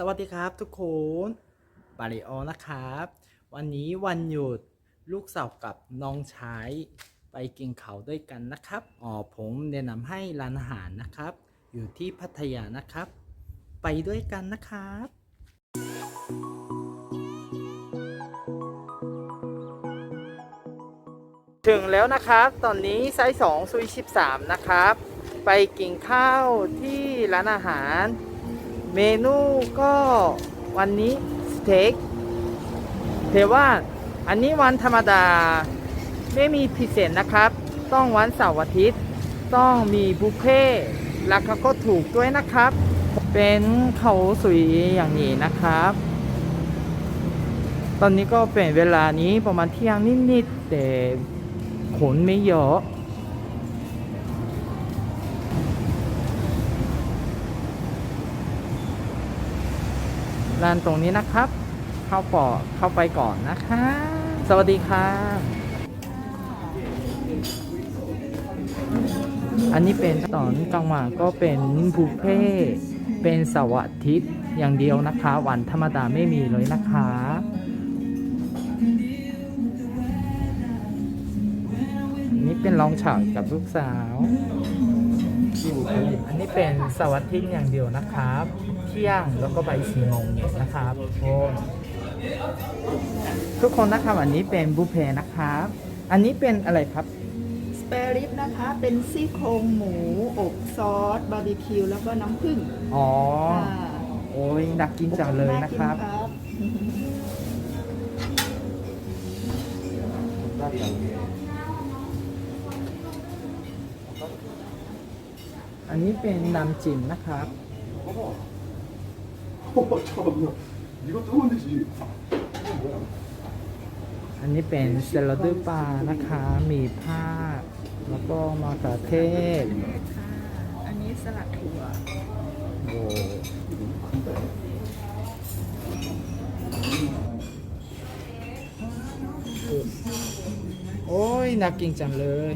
สวัสดีครับทุกคนบาริโอนะครับ วันนี้วันหยุดลูกสาวกับน้องชายไปกินข้าวด้วยกันนะครับอ๋อผมแนะนำให้ร้านอาหารนะครับ อยู่ที่พัทยานะครับ ไปด้วยกันนะครับถึงแล้วนะครับ ตอนนี้ไซส์2ซุย13 นะครับ ไปกินข้าวที่ร้านอาหาร เมนูก็วันนี้สเต็กแต่ว่าอันนี้วันธรรมดาไม่มีพิเศษนะครับ ต้องวันเสาร์อาทิตย์ ต้องมีบุฟเฟ่ราคาก็ถูกด้วยนะครับ เป็นเขาสวยอย่างนี้นะครับ ตอนนี้ก็เป็นเวลานี้ประมาณเที่ยงนิดๆแต่คนไม่เยอะ ร้านตรงนี้นะครับ เข้าปอเข้าไปก่อนนะคะ สวัสดีค่ะ อันนี้เป็นตอนกลางวันก็เป็นบุฟเฟ่เป็นเสาร์อาทิตย์อย่างเดียวนะคะ วันธรรมดาไม่มีเลยนะคะนนี้เป็นรองฉากกับลูกสาว อันนี้เป็นเสาร์อาทิตย์อย่างเดียวนะครับ เที่ยงแล้วก็บ่ายสี่โมงเย็นนะครับโอ้ทุกคนนะครับอันนี้เป็นบุฟเฟ่ต์นะครับ อันนี้เป็นอะไรครับสเปริปนะคะ เป็นซี่โครงหมูอบซอสบาร์บีคิวแล้วก็น้ำผึ้งอ๋อค่ะโอ้ยน่ากินจังเลยนะากิครับครับนนี้เป็นน้ำจิ้มนะครับ 어, 잠깐만요. 이거 뜨거운 데지. อันนี้เป็นเซลล์ดปลานะคะ มีผ้า แล้วก็มะเขือเทศ ค่ะ อันนี้สลัดถั่ว โอ้โอ้ยน่ากินจังเลย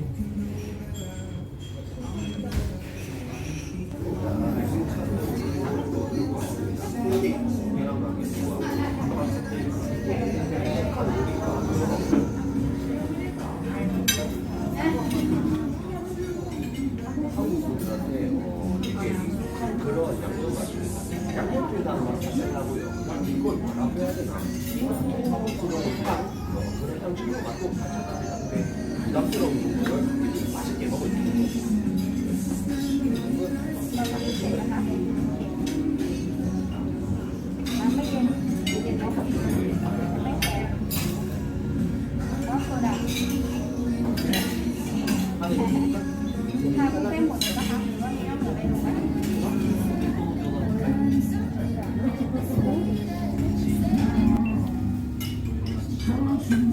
ทานกุ้งเต้นหมดเลยปะคะหรือว่ามีน้ำเหลือไปหรือว่า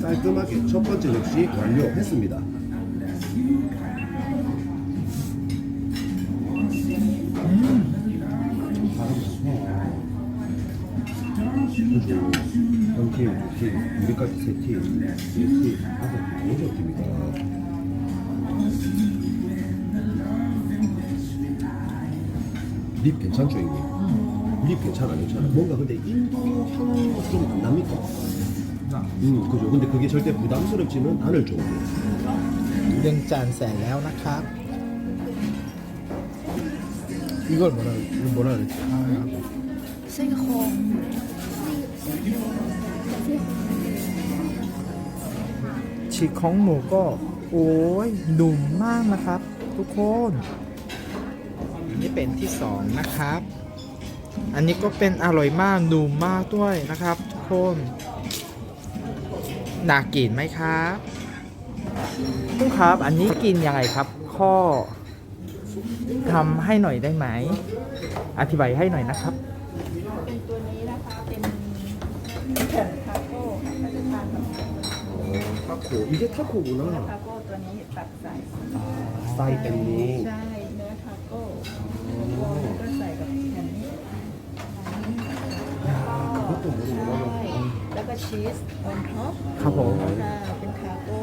깔끔하게 첫 번째 역시 완료했습니다. 그죠. 한 팀, 두 팀, 우리까지 세 팀, 네 팀, 다섯 팀, 여섯 팀이다. 립 괜찮죠, 형님? 립 괜찮아, 괜찮아. 뭔가 근데 인도 향좀안 납니까? 음, 그죠. 근데 그게 절대 부담스럽지는 않을 정도. เรื่องจานเสร็จแล้วนะครับ 이걸 뭐라, 이걸 뭐라 그랬지? 아, ซี่โครง ฉีกของหมูก็ โอ้ยหนุ่มมากนะครับ ทุกคนอันนี้เป็นที่สองนะครับ อันนี้ก็เป็นอร่อยมากหนุ่มมากด้วยนะครับ ทุกคน น่ากินไหมครับคุณครับ อันนี้กินยังไงครับ ข้อทำให้หน่อยได้ไหม อธิบายให้หน่อยนะครับ เป็นตัวนี้นะคะ เป็นแผ่ทาโก้ค่ะก็จะทานกับโอ้タコมีแค่ทาโก้เนาะทาโก้ตัวนี้ตัดใส่ใส่เป็นนี้ ใช่ เนื้อทาโก้ก็ใส่กับ ชีสออนท็อปครับผม ค่ะเป็นคาโก้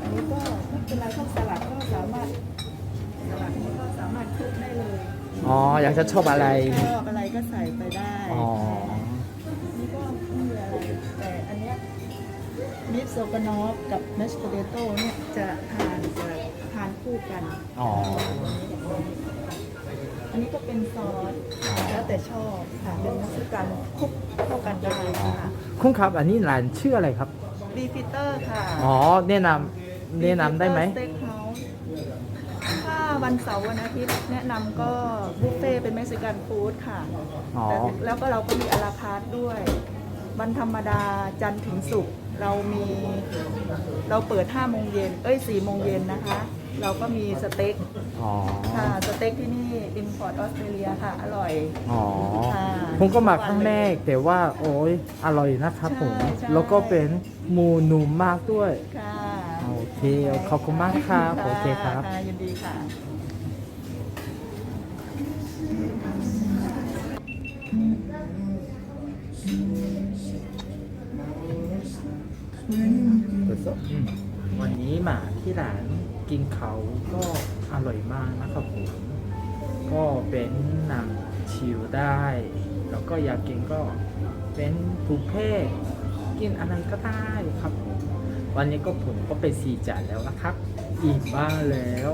อันนี้ก็ไม่เป็นไรถ้าสลัดก็สามารถสลัดนี้ก็สามารถคลุกได้เลยอ๋อ อยากจะชอบอะไร ชอบอะไรก็ใส่ไปได้อ๋อ นี่ก็ไม่มีอะไรแต่อันเนี้ยมิสโซกานอฟกับเมสโปเตโต้เนี่ยจะทานจะทานคู่กันอ๋ออันนี้ ก็เป็นซอสแล้วแต่ชอบค่ะเป็นมัสกันคลุกเข้ากันได้ค่ะคุณครับอันนี้ร้านชื่ออะไรครับ บีฟิเตอร์ค่ะอ๋อแนะนำแนะนำได้ไหม สเต็กเฮาส์ถ้าวันเสาร์วันอาทิตย์แนะนำก็บุฟเฟ่ต์เป็นเม็กซิกันฟู้ดค่ะอ๋อ แต่แล้วก็เราก็มีอาราคาร์ทด้วย วันธรรมดาจันทร์ถึงศุกร์ เรามีเราเปิด5โมงเย็นเอ้ย4โมงเย็นนะคะ เราก็มีสเต็กอ๋อ ค่ะสเต็กที่นี่อินพอร์ตออสเตรเลียค่ะ อร่อย อ๋อ ค่ะ ผมก็มาครั้งแรกแต่ว่าโอ้ยอร่อยนะครับผม ใช่ใช่ แล้วก็เป็นหมูหนุ่มมากด้วย ค่ะโอเคขอบคุณมากครับโอเคครับะยินดีค่ะ วันนี้มาที่ร้านกินเขาก็อร่อยมากนะครับผม ก็เป็นหนังชิวได้ แล้วก็อยากกินก็เป็นบุฟเฟ่ต์กินอะไรก็ได้ครับผมวันนี้ก็ผมก็ไปซีจ่ายแล้วนะครับ อิ่มบ้างแล้ว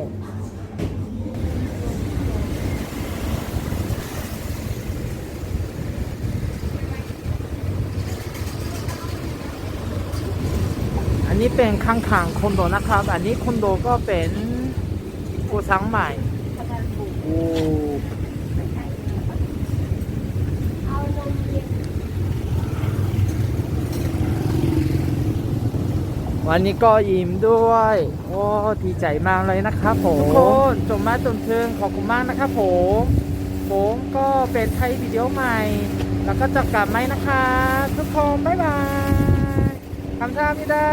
นนี้เป็นข้างๆคอนโดนะครับ อันนี้คอนโดก็เป็นกูซังใหม่โอ้วันนี้ก็ยิ้มด้วย โอ้ดีใจมากเลยนะครับผมทุกคนจงมาจนถึงขอบคุณมากนะครับผมผมก็เป็นไทยวิดีโอใหม่ แล้วก็จะกลับไหมนะคะ ทุกคน บ๊ายบาย คำท่ามิดา